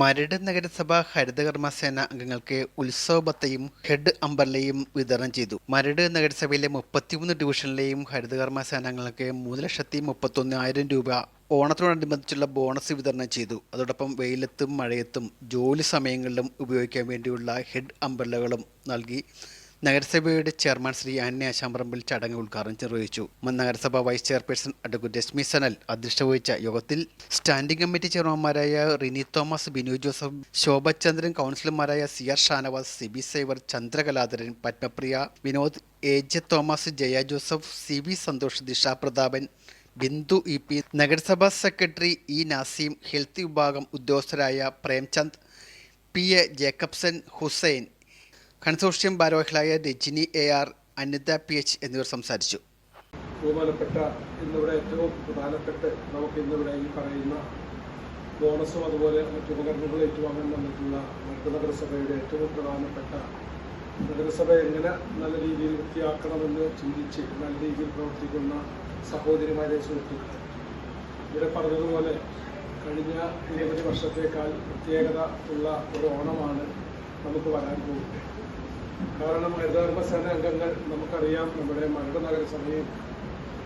മരട് നഗരസഭ ഹരിതകർമ്മസേന അംഗങ്ങൾക്ക് ഉത്സവബത്തയും ഹെഡ് അംബർലയും വിതരണം ചെയ്തു. മരട് നഗരസഭയിലെ മുപ്പത്തിമൂന്ന് ഡിവിഷനിലെയും ഹരിതകർമ്മസേന അംഗങ്ങൾക്ക് മൂന്ന് ലക്ഷത്തി മുപ്പത്തൊന്നായിരം രൂപ ഓണത്തോടനുബന്ധിച്ചുള്ള ബോണസ് വിതരണം ചെയ്തു. അതോടൊപ്പം വെയിലത്തും മഴയത്തും ജോലി സമയങ്ങളിലും ഉപയോഗിക്കാൻ വേണ്ടിയുള്ള ഹെഡ് അംബർലകളും നൽകി. നഗരസഭയുടെ ചെയർമാൻ ശ്രീ ആന്യ ആശാമ്പറമ്പിൽ ചടങ്ങ് ഉദ്ഘാടനം നിർവഹിച്ചു. മുൻ നഗരസഭ vice chairperson advocate Rashmi Sanal അധ്യക്ഷത വഹിച്ച യോഗത്തിൽ സ്റ്റാൻഡിംഗ് കമ്മിറ്റി ചെയർമാൻമാരായ റിനി തോമസ് ബിനു ജോസഫ് ശോഭചന്ദ്രൻ കൗൺസിലർമാരായ C R Shanavas Sibi സൈവർ Chandrakaladharan Padmapriya Vinod A J Thomas Jaya Joseph C V Santhosh Disha Prathapan Bindu E P നഗരസഭാ സെക്രട്ടറി ഇ നാസീം ഹെൽത്ത് വിഭാഗം ഉദ്യോഗസ്ഥരായ Premchand P A Jacobson Hussain consortium ഭാരവാഹികളായ Rajini A R Anitha P H എന്നിവർ സംസാരിച്ചു. ബഹുമാനപ്പെട്ട ഇന്നിവിടെ ഏറ്റവും പ്രധാനപ്പെട്ട് നമുക്ക് ഇന്നിവിടെ ഈ പറയുന്ന ബോണസും അതുപോലെ മറ്റു ഉപകരണങ്ങൾ ഏറ്റുവാങ്ങാൻ വന്നിട്ടുള്ള മറ്റു നഗരസഭയുടെ ഏറ്റവും പ്രധാനപ്പെട്ട നഗരസഭ എങ്ങനെ നല്ല രീതിയിൽ വൃത്തിയാക്കണമെന്ന് ചിന്തിച്ച് നല്ല രീതിയിൽ പ്രവർത്തിക്കുന്ന സഹോദരിമാരെ സുഹൃത്തുക്കളെ. ഇവിടെ പറഞ്ഞതുപോലെ കഴിഞ്ഞ നിരവധി വർഷത്തേക്കാൾ പ്രത്യേകത ഉള്ള ഒരു ഓണമാണ് നമുക്ക് വരാൻ പോകുന്നത്. കാരണം ഹരിതകർമ്മസേന അംഗങ്ങൾ നമുക്കറിയാം നമ്മുടെ മരട് നഗരസഭയിൽ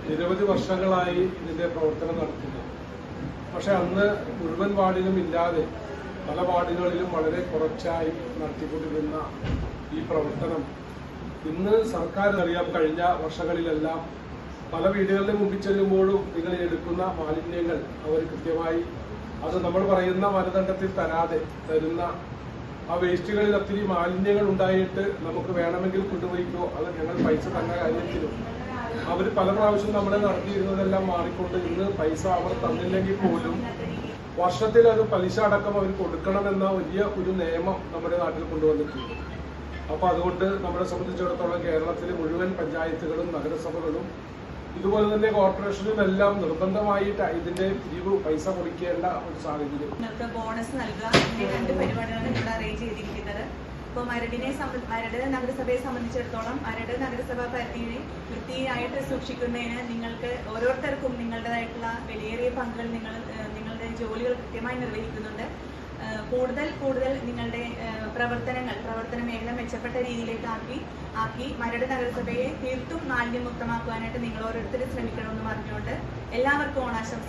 നിരവധി വർഷങ്ങളായി ഇതിന്റെ പ്രവർത്തനം നടത്തുന്നു പക്ഷെ അന്ന് മുഴുവൻ വാർഡിലും ഇല്ലാതെ പല വാർഡുകളിലും വളരെ കുറച്ചായി നടത്തിക്കൊണ്ടിരുന്ന ഈ പ്രവർത്തനം. ഇന്ന് സർക്കാർ അറിയാം കഴിഞ്ഞ വർഷങ്ങളിലെല്ലാം പല വീടുകളുടെ മുമ്പിൽ ചെല്ലുമ്പോഴും നിങ്ങൾ എടുക്കുന്ന മാലിന്യങ്ങൾ അവർ കൃത്യമായി അത് നമ്മൾ പറയുന്ന മാനദണ്ഡത്തിൽ തരാതെ തരുന്ന ആ വേസ്റ്റുകളിൽ ഒത്തിരി മാലിന്യങ്ങൾ ഉണ്ടായിട്ട് നമുക്ക് വേണമെങ്കിൽ കൊണ്ടുപോയിക്കോ അത് ഞങ്ങൾ പൈസ തന്ന കാര്യത്തിലും. അവർ പല പ്രാവശ്യം നമ്മളെ നടത്തിയിരുന്നതെല്ലാം മാറിക്കൊണ്ട് ഇന്ന് പൈസ അവർ തന്നില്ലെങ്കിൽ പോലും വർഷത്തിൽ അത് പലിശ അടക്കം അവർ കൊടുക്കണമെന്ന വലിയ ഒരു നിയമം നമ്മുടെ നാട്ടിൽ കൊണ്ടുവന്നിട്ടുണ്ട്. അപ്പോൾ അതുകൊണ്ട് നമ്മളെ സംബന്ധിച്ചിടത്തോളം കേരളത്തിലെ മുഴുവൻ പഞ്ചായത്തുകളും നഗരസഭകളും ഇതുപോലെ തന്നെ കോർപ്പറേഷനും എല്ലാം നിർബന്ധമായിട്ട് ഇതിന്റെ പിരിവ് പൈസ കൊടുക്കേണ്ട ഒരു സാഹചര്യം. ബോണസ് നൽകുക രണ്ട് പരിപാടികളാണ് ഇവിടെ അറേഞ്ച് ചെയ്തിരിക്കുന്നത്. ഇപ്പോൾ മരടിനെ മരട് നഗരസഭയെ സംബന്ധിച്ചിടത്തോളം മരട് നഗരസഭാ പരിധിയെ വൃത്തിയായിട്ട് സൂക്ഷിക്കുന്നതിന് നിങ്ങൾക്ക് ഓരോരുത്തർക്കും നിങ്ങളുടേതായിട്ടുള്ള വിലയേറിയ പങ്കുകൾ നിങ്ങൾ നിങ്ങളുടെ ജോലികൾ കൃത്യമായി നിർവഹിക്കുന്നുണ്ട്. കൂടുതൽ കൂടുതൽ നിങ്ങളുടെ പ്രവർത്തനങ്ങൾ പ്രവർത്തന മേഖല മെച്ചപ്പെട്ട രീതിയിലേക്ക് ആക്കി ആക്കി മരട് നഗരസഭയെ തീർത്തും മാലിന്യമുക്തമാക്കുവാനായിട്ട് നിങ്ങൾ ഓരോരുത്തരും ശ്രമിക്കണമെന്ന് പറഞ്ഞുകൊണ്ട് എല്ലാവർക്കും ഓണാശംസ.